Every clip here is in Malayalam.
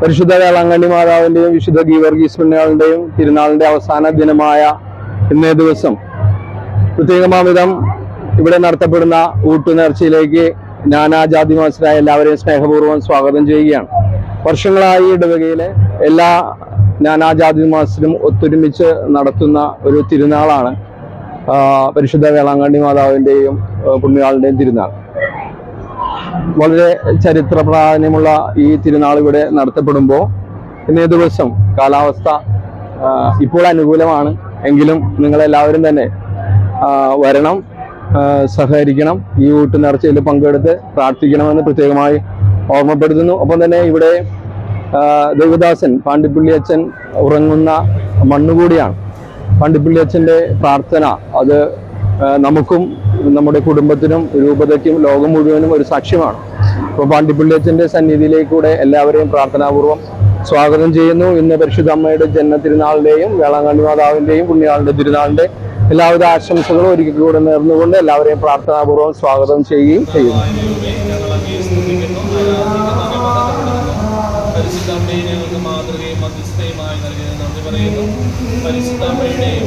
പരിശുദ്ധ വേളാങ്കണ്ണി മാതാവിന്റെയും വിശുദ്ധ ഗീവർഗീസ് പുണ്യാളിന്റെയും തിരുനാളിന്റെ അവസാന ദിനമായ ഇന്നേ ദിവസം. പ്രത്യേകമാവിധം ഇവിടെ നടത്തപ്പെടുന്ന ഊട്ടുനേർച്ചയിലേക്ക് മനസ്സിലായ എല്ലാവരെയും സ്നേഹപൂർവം സ്വാഗതം ചെയ്യുകയാണ്. വർഷങ്ങളായി ഇടവകയിലെ എല്ലാ നാനാജാതി മാസത്തിലും ഒത്തൊരുമിച്ച് നടത്തുന്ന ഒരു തിരുനാളാണ് പരിശുദ്ധ വേളാങ്കണ്ണി മാതാവിന്റെയും പുണ്യാളിന്റെയും തിരുനാൾ. വളരെ ചരിത്ര പ്രാധാന്യമുള്ള ഈ തിരുനാൾ ഇവിടെ നടത്തപ്പെടുമ്പോൾ ഇന്നേ ദിവസം കാലാവസ്ഥ ഇപ്പോൾ അനുകൂലമാണ്. എങ്കിലും നിങ്ങളെല്ലാവരും തന്നെ വരണം സഹകരിക്കണം ഈ ഊട്ടുനേർച്ചയിൽ പങ്കെടുത്ത് പ്രാർത്ഥിക്കണമെന്ന് പ്രത്യേകമായി ഓർമ്മപ്പെടുത്തുന്നു. ഒപ്പം തന്നെ ഇവിടെ ദേവദാസൻ പാണ്ടിപ്പള്ളി അച്ഛൻ ഉറങ്ങുന്ന മണ്ണുകൂടിയാണ്. പാണ്ടിപ്പള്ളി അച്ഛന്റെ പ്രാർത്ഥന അത് നമുക്കും നമ്മുടെ കുടുംബത്തിനും രൂപതയ്ക്കും ലോകം മുഴുവനും ഒരു സാക്ഷ്യമാണ്. അപ്പോൾ പാണ്ടിപ്പള്ളി സന്നിധിയിലേക്കൂടെ സന്നിധിയിലേക്ക് കൂടെ എല്ലാവരെയും പ്രാർത്ഥനാപൂർവം സ്വാഗതം ചെയ്യുന്നു. ഇന്ന് പരിശുദ്ധ അമ്മയുടെ ജന്മതിരുനാളിന്റെയും വേളാങ്കണ്ണി മാതാവിന്റെയും പുണ്യാളിന്റെ തിരുനാളിന്റെ എല്ലാവിധ ആശംസകളും ഒരിക്കൽ കൂടെ നേർന്നുകൊണ്ട് എല്ലാവരെയും പ്രാർത്ഥനാപൂർവം സ്വാഗതം ചെയ്യുകയും ചെയ്യുന്നു. മാതൃകയും മധ്യസ്ഥയുമായി നൽകിയത് നന്ദി പറയുന്നു. പരിശുദ്ധ അമ്മയുടെയും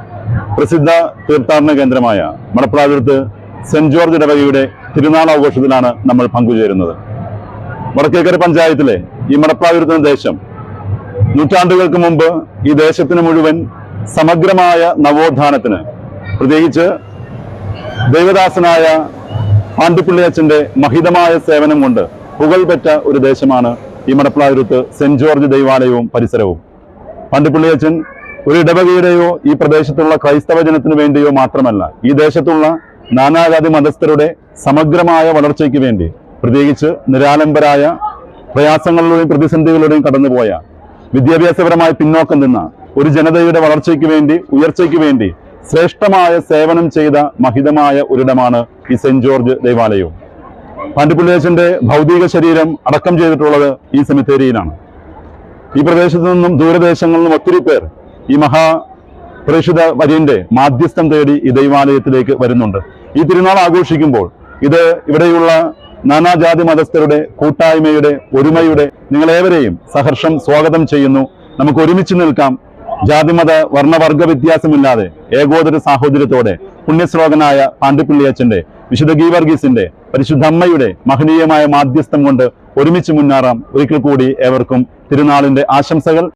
പ്രസിദ്ധ തീർത്ഥാടന കേന്ദ്രമായ മടപ്രാതുരത്ത് സെന്റ് ജോർജ് ഇടവകയുടെ തിരുനാൾ ആഘോഷത്തിലാണ് നമ്മൾ പങ്കുചേരുന്നത്. വടക്കേക്കര പഞ്ചായത്തിലെ ഈ മടപ്രാതുരത്തിന് ദേശം നൂറ്റാണ്ടുകൾക്ക് മുമ്പ് ഈ ദേശത്തിന് മുഴുവൻ സമഗ്രമായ നവോത്ഥാനത്തിന് പ്രത്യേകിച്ച് ദൈവദാസനായ പാണ്ടിപ്പിള്ളി മഹിതമായ സേവനം കൊണ്ട് പുകൾപെറ്റ ഒരു ദേശമാണ് ഈ മടപ്ലാതുരത്ത് സെന്റ് ജോർജ് ദൈവാലയവും പരിസരവും. പാണ്ടിപ്പിള്ളി അച്ഛൻ ഒരു ഇടവകയുടെയോ ഈ പ്രദേശത്തുള്ള ക്രൈസ്തവ ജനത്തിനു വേണ്ടിയോ മാത്രമല്ല ഈ ദേശത്തുള്ള നാനാജാതി മതസ്ഥരുടെ സമഗ്രമായ വളർച്ചയ്ക്ക് വേണ്ടി പ്രത്യേകിച്ച് നിരാലംബരായ പ്രയാസങ്ങളിലൂടെയും പ്രതിസന്ധികളിലൂടെയും കടന്നുപോയ വിദ്യാഭ്യാസപരമായി പിന്നോക്കം നിന്ന ഒരു ജനതയുടെ വളർച്ചയ്ക്ക് വേണ്ടി ഉയർച്ചയ്ക്ക് വേണ്ടി ശ്രേഷ്ഠമായ സേവനം ചെയ്ത മഹിതമായ ഒരിടമാണ് ഈ സെന്റ് ജോർജ് ദേവാലയവും പാണ്ഡിപ്പുള്ളിയച്ചന്റെ ഭൗതിക ശരീരം അടക്കം ചെയ്തിട്ടുള്ളത് ഈ സെമിത്തേരിയിലാണ്. ഈ പ്രദേശത്തു നിന്നും ദൂരദേശങ്ങളിൽ നിന്നും ഒത്തിരി പേർ ഈ മഹാ പ്രേക്ഷിത വര്യന്റെ മാധ്യസ്ഥം തേടി ഈ ദൈവാലയത്തിലേക്ക് വരുന്നുണ്ട്. ഈ തിരുനാൾ ആഘോഷിക്കുമ്പോൾ ഇത് ഇവിടെയുള്ള നാനാജാതി മതസ്ഥരുടെ കൂട്ടായ്മയുടെ ഒരുമയുടെ നിങ്ങളേവരെയും സഹർഷം സ്വാഗതം ചെയ്യുന്നു. നമുക്ക് ഒരുമിച്ച് നിൽക്കാം. ജാതിമത വർണവർഗ വ്യത്യാസമില്ലാതെ ഏകോദര സാഹോദര്യത്തോടെ പുണ്യശ്ലോകനായ പാണ്ഡിപ്പിള്ളിയച്ചന്റെ വിശുദ്ധ ഗീവർഗീസിന്റെ പരിശുദ്ധ അമ്മയുടെ മഹനീയമായ മാധ്യസ്ഥം കൊണ്ട് ഒരുമിച്ച് മുന്നേറാം. ഒരിക്കൽ കൂടി ഏവർക്കും തിരുനാളിന്റെ ആശംസകൾ.